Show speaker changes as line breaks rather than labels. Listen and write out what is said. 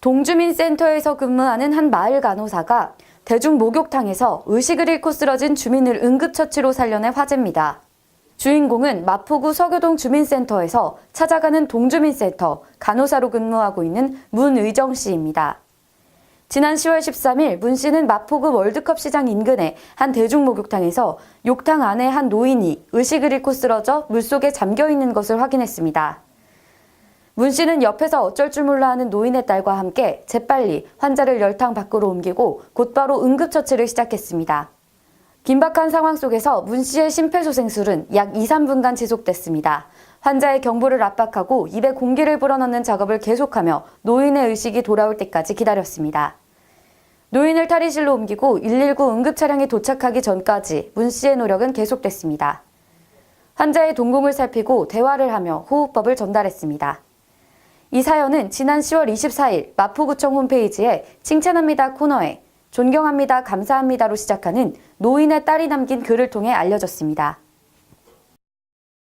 동주민센터에서 근무하는 한 마을 간호사가 대중 목욕탕에서 의식을 잃고 쓰러진 주민을 응급처치로 살려내 화제입니다. 주인공은 마포구 서교동 주민센터에서 찾아가는 동주민센터 간호사로 근무하고 있는 문의정 씨입니다. 지난 10월 13일 문 씨는 마포구 월드컵 시장 인근의 한 대중 목욕탕에서 욕탕 안에 한 노인이 의식을 잃고 쓰러져 물속에 잠겨 있는 것을 확인했습니다. 문 씨는 옆에서 어쩔 줄 몰라 하는 노인의 딸과 함께 재빨리 환자를 열탕 밖으로 옮기고 곧바로 응급처치를 시작했습니다. 긴박한 상황 속에서 문 씨의 심폐소생술은 약 2, 3분간 지속됐습니다. 환자의 경부를 압박하고 입에 공기를 불어넣는 작업을 계속하며 노인의 의식이 돌아올 때까지 기다렸습니다. 노인을 탈의실로 옮기고 119 응급 차량이 도착하기 전까지 문 씨의 노력은 계속됐습니다. 환자의 동공을 살피고 대화를 하며 호흡법을 전달했습니다. 이 사연은 지난 10월 24일 마포구청 홈페이지에 칭찬합니다 코너에 존경합니다 감사합니다로 시작하는 노인의 딸이 남긴 글을 통해 알려졌습니다.